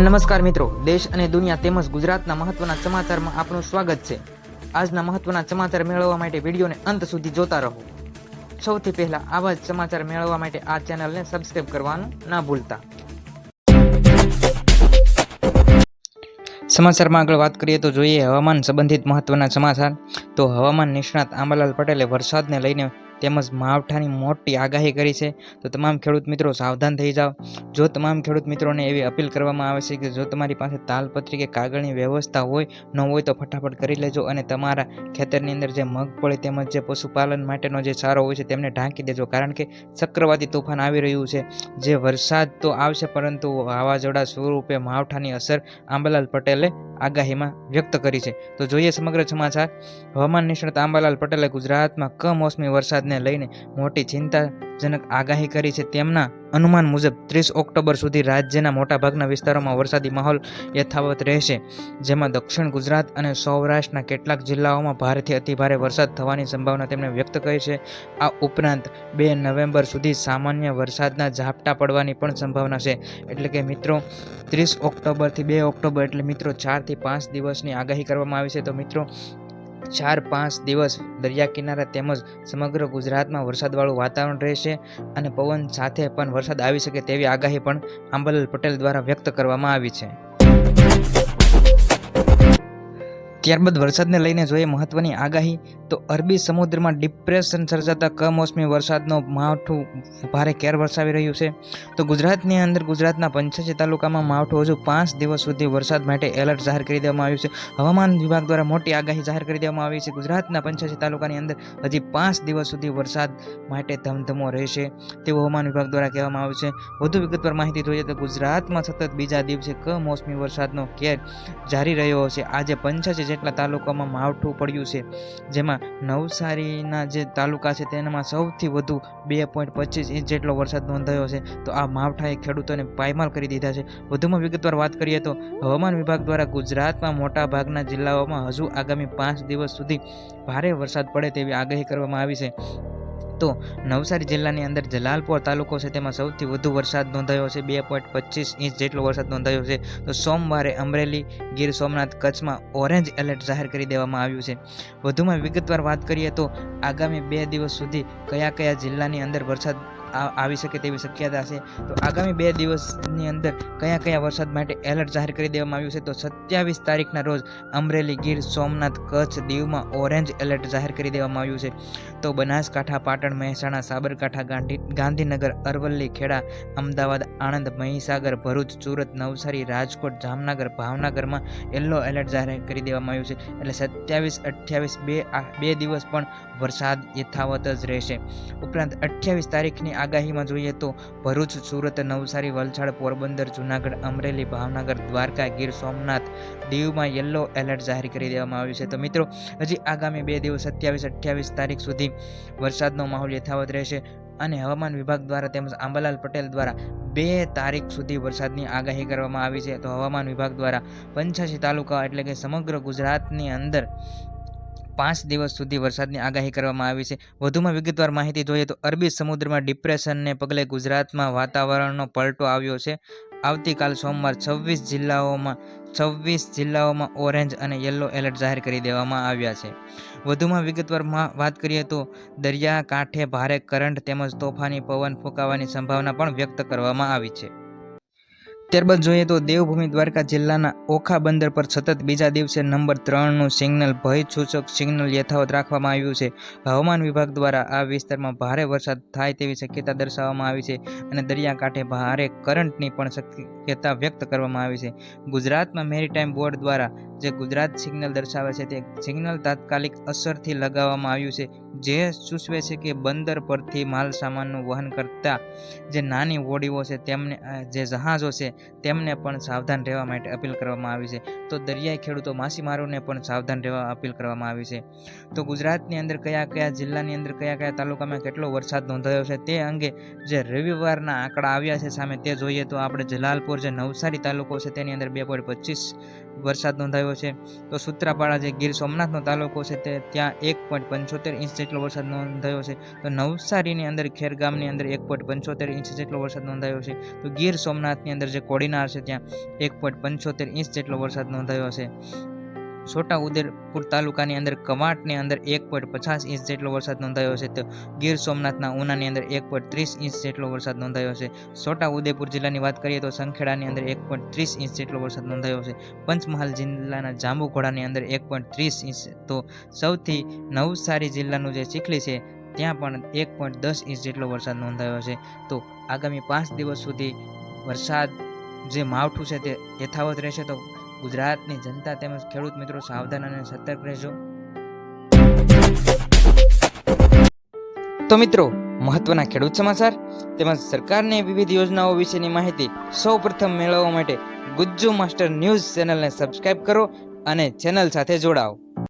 નમસ્કાર મિત્રો, દેશ અને દુનિયા તેમજ ગુજરાતના મહત્વના સમાચારમાં આપનું સ્વાગત છે. આજના મહત્વના સમાચાર મેળવવા માટે વિડીયોને અંત સુધી જોતા રહો. સૌથી પહેલા આવા જ સમાચાર મેળવવા માટે આ ચેનલને સબસ્ક્રાઇબ કરવાનું ના ભૂલતા. સમાચારમાં આગળ વાત કરીએ તો જોઈએ હવામાન સંબંધિત મહત્વના સમાચાર. તો હવામાન નિષ્ણાત આંબાલાલ પટેલે વરસાદને લઈને તેમજ માવઠાની મોટી આગાહી કરી છે. તો તમામ ખેડૂત મિત્રો સાવધાન થઈ જાઓ. જો તમામ ખેડૂત મિત્રોને એવી અપીલ કરવામાં આવે છે કે જો તમારી પાસે તાલપત્રી કે કાગળની વ્યવસ્થા હોય, ન હોય તો ફટાફટ કરી લેજો અને તમારા ખેતરની અંદર જે મગફળી તેમજ જે પશુપાલન માટેનો જે સારો હોય છે તેમને ઢાંકી દેજો. કારણ કે ચક્રવાતી તોફાન આવી રહ્યું છે. જે વરસાદ તો આવશે પરંતુ વાવાઝોડા સ્વરૂપે માવઠાની અસર આંબાલાલ પટેલે આગાહીમાં વ્યક્ત કરી છે. તો જોઈએ સમગ્ર સમાચાર. હવામાન નિષ્ણાત આંબાલાલ પટેલે ગુજરાતમાં કમોસમી વરસાદને લઈને મોટી ચિંતાજનક આગાહી કરી છે. તેમના અનુમાન મુજબ ત્રીસ ઓક્ટોબર સુધી રાજ્યના મોટાભાગના વિસ્તારોમાં વરસાદી માહોલ યથાવત રહેશે, જેમાં દક્ષિણ ગુજરાત અને સૌરાષ્ટ્રના કેટલાક જિલ્લાઓમાં ભારેથી અતિભારે વરસાદ થવાની સંભાવના તેમણે વ્યક્ત કરી છે. આ ઉપરાંત બે નવેમ્બર સુધી સામાન્ય વરસાદના ઝાપટા પડવાની પણ સંભાવના છે. એટલે કે મિત્રો, ત્રીસ ઓક્ટોબરથી બે ઓક્ટોબર એટલે મિત્રો ચારથી પાંચ દિવસની આગાહી કરવામાં આવી છે. તો મિત્રો ચાર પાંચ દિવસ દરિયા કિનારા તેમજ સમગ્ર ગુજરાતમાં વરસાદવાળું વાતાવરણ રહેશે અને પવન સાથે પણ વરસાદ આવી શકે તેવી આગાહી પણ આંબાલાલ પટેલ દ્વારા વ્યક્ત કરવામાં આવી છે. ત્યારબાદ વરસાદને લઈને જોઈએ મહત્વની આગાહી, તો અરબી સમુદ્રમાં ડિપ્રેશન સર્જાતા કમોસમી વરસાદનો માવઠું ભારે કેર વરસાવી રહ્યું છે. તો ગુજરાતની અંદર, ગુજરાતના પંચ્યાસી તાલુકામાં માવઠું હજુ પાંચ દિવસ સુધી વરસાદ માટે એલર્ટ જાહેર કરી દેવામાં આવ્યું છે. હવામાન વિભાગ દ્વારા મોટી આગાહી જાહેર કરી દેવામાં આવી છે. ગુજરાતના પંચ્યાસી તાલુકાની અંદર હજી પાંચ દિવસ સુધી વરસાદ માટે ધમધમો રહેશે તેવું હવામાન વિભાગ દ્વારા કહેવામાં આવ્યું છે. વધુ વિગતવાર માહિતી જોઈએ તો ગુજરાતમાં સતત બીજા દિવસે કમોસમી વરસાદનો કેર જારી રહ્યો છે. આજે પંચ્યાસી જેટલા તાલુકામાં માવઠું પડ્યું છે, જેમાં નવસારીના જે તાલુકા છે તેનામાં સૌથી વધુ બે પોઈન્ટ પચીસ ઇંચ જેટલો વરસાદ નોંધાયો છે. તો આ માવઠાએ ખેડૂતોને પાયમાલ કરી દીધા છે. વધુમાં વિગતવાર વાત કરીએ તો હવામાન વિભાગ દ્વારા ગુજરાતમાં મોટા ભાગના જિલ્લાઓમાં હજુ આગામી પાંચ દિવસ સુધી ભારે વરસાદ પડે તેવી આગાહી કરવામાં આવી છે. તો નવસારી જિલ્લાની અંદર જલાલપોર તાલુકો છે, તેમાં સૌથી વધુ વરસાદ નોંધાયો છે, બે પોઈન્ટ પચીસ ઇંચ જેટલો વરસાદ નોંધાયો છે. તો સોમવારે અમરેલી ગીર સોમનાથ કચ્છમાં ઓરેન્જ એલર્ટ જાહેર કરી દેવામાં આવ્યું છે. વધુમાં વિગતવાર વાત કરીએ તો આગામી બે દિવસ સુધી કયા કયા જિલ્લાની અંદર વરસાદ આવી શકે તેવી શક્યતા છે. તો આગામી બે દિવસની અંદર કયા કયા વરસાદ માટે એલર્ટ જાહેર કરી દેવામાં આવ્યું છે? તો સત્યાવીસ તારીખના રોજ અમરેલી ગીર સોમનાથ કચ્છ દીવમાં ઓરેન્જ એલર્ટ જાહેર કરી દેવામાં આવ્યું છે. તો બનાસકાંઠા, પાટણ, મહેસાણા, સાબરકાંઠા, ગાંધી ગાંધીનગર, અરવલ્લી, ખેડા, અમદાવાદ, આણંદ, મહીસાગર, ભરૂચ, સુરત, નવસારી, રાજકોટ, જામનગર, ભાવનગરમાં યલો એલર્ટ જાહેર કરી દેવામાં આવ્યું છે. એટલે સત્યાવીસ, અઠ્યાવીસ બે બે દિવસ પણ વરસાદ યથાવત જ રહેશે. ઉપરાંત અઠ્યાવીસ તારીખની આગાહીમાં જોઈએ તો ભરૂચ, સુરત, નવસારી, વલસાડ, પોરબંદર, જુનાગઢ, અમરેલી, ભાવનગર, દ્વારકા, ગીર સોમનાથ દીવમાં યલો એલર્ટ જાહેર કરી દેવામાં આવ્યું છે. તો મિત્રો, હજી આગામી બે દિવસ, સત્યાવીસ, અઠ્યાવીસ તારીખ સુધી વરસાદનો માહોલ યથાવત રહેશે અને હવામાન વિભાગ દ્વારા તેમજ આંબાલાલ પટેલ દ્વારા બે તારીખ સુધી વરસાદની આગાહી કરવામાં આવી છે. તો હવામાન વિભાગ દ્વારા પંચ્યાસી તાલુકા એટલે કે સમગ્ર ગુજરાતની અંદર પાંચ દિવસ સુધી વરસાદની આગાહી કરવામાં આવી છે. વધુમાં વિગતવાર માહિતી જોઈએ તો અરબી સમુદ્રમાં ડિપ્રેશનને પગલે ગુજરાતમાં વાતાવરણનો પલટો આવ્યો છે. આવતીકાલ સોમવાર છવ્વીસ જિલ્લાઓમાં છવ્વીસ જિલ્લાઓમાં ઓરેન્જ અને યલો એલર્ટ જાહેર કરી દેવામાં આવ્યા છે. વધુમાં વિગતવાર વાત કરીએ તો દરિયા કાંઠે ભારે કરંટ તેમજ તોફાની પવન ફૂંકાવાની સંભાવના પણ વ્યક્ત કરવામાં આવી છે. ત્યારબાદ જોઈએ તો દેવભૂમિ દ્વારકા જિલ્લાના ઓખા બંદર પર સતત બીજા દિવસે નંબર ત્રણનું સિગ્નલ ભય સૂચક સિગ્નલ યથાવત રાખવામાં આવ્યું છે. હવામાન વિભાગ દ્વારા આ વિસ્તારમાં ભારે વરસાદ થાય તેવી શક્યતા દર્શાવવામાં આવી છે અને દરિયાકાંઠે ભારે કરંટની પણ શક્યતા વ્યક્ત કરવામાં આવી છે. ગુજરાતમાં મેરીટાઈમ બોર્ડ દ્વારા જે ગુજરાત સિગ્નલ દર્શાવે છે તે સિગ્નલ તાત્કાલિક અસરથી લગાવવામાં આવ્યું છે. જે સૂચવે છે કે બંદર પરથી માલ સામાનનું વહન કરતા જે નાની હોડીઓ છે તેમને જે જહાજો છે તેમને પણ સાવધાન રહેવા માટે અપીલ કરવામાં આવી છે. તો દરિયાઈ ખેડૂતો માછીમારોને પણ સાવધાન રહેવા અપીલ કરવામાં આવી છે. તો ગુજરાતની અંદર કયા કયા જિલ્લાની અંદર કયા કયા તાલુકામાં કેટલો વરસાદ નોંધાયો છે તે અંગે જે રવિવારના આંકડા આવ્યા છે સામે તે જોઈએ તો આપણે જલાલપુર જે નવસારી તાલુકો છે, તેની અંદર બે પોઈન્ટ પચીસ વરસાદ નોંધાયો છે. તો સૂત્રાપાડા જે ગીર સોમનાથનો તાલુકો છે, તે ત્યાં એક પોઈન્ટ પંચોતેર ઇંચ જેટલો વરસાદ નોંધાયો છે. તો નવસારીની અંદર ખેરગામની અંદર એક પોઈન્ટ પંચોતેર ઇંચ જેટલો વરસાદ નોંધાયો છે. તો ગીર સોમનાથની અંદર જે કોડીનાર છે, ત્યાં એક પોઈન્ટ પંચોતેર ઇંચ જેટલો વરસાદ નોંધાયો છે. છોટા ઉદેપુર તાલુકાની અંદર કવાંટની અંદર એક પોઈન્ટ પચાસ ઇંચ જેટલો વરસાદ નોંધાયો છે તો ગીર સોમનાથના ઉનાની અંદર એક પોઈન્ટ ત્રીસ ઇંચ જેટલો વરસાદ નોંધાયો છે. છોટા ઉદેપુર જિલ્લાની વાત કરીએ તો સંખેડાની અંદર એક પોઈન્ટ ત્રીસ ઇંચ જેટલો વરસાદ નોંધાયો છે. પંચમહાલ જિલ્લાના જાંબુઘોડાની અંદર એક પોઈન્ટ ત્રીસ ઇંચ તો સૌથી નવસારી જિલ્લાનું જે ચીખલી છે ત્યાં પણ એક પોઈન્ટ દસ ઇંચ જેટલો વરસાદ નોંધાયો છે. તો આગામી પાંચ દિવસ સુધી વરસાદ જે માવઠું છે તે યથાવત રહેશે તો ગુજરાતની જનતા તેમજ ખેડૂત મિત્રો સાવધાન અને સતર્ક રહેજો. તો મિત્રો, મહત્વના ખેડૂત સમાચાર તેમજ સરકારની વિવિધ યોજનાઓ વિશેની માહિતી સૌપ્રથમ મેળવવા માટે ગુજ્જુ માસ્ટર ન્યૂઝ ચેનલને સબસ્ક્રાઇબ કરો અને ચેનલ સાથે જોડાઓ.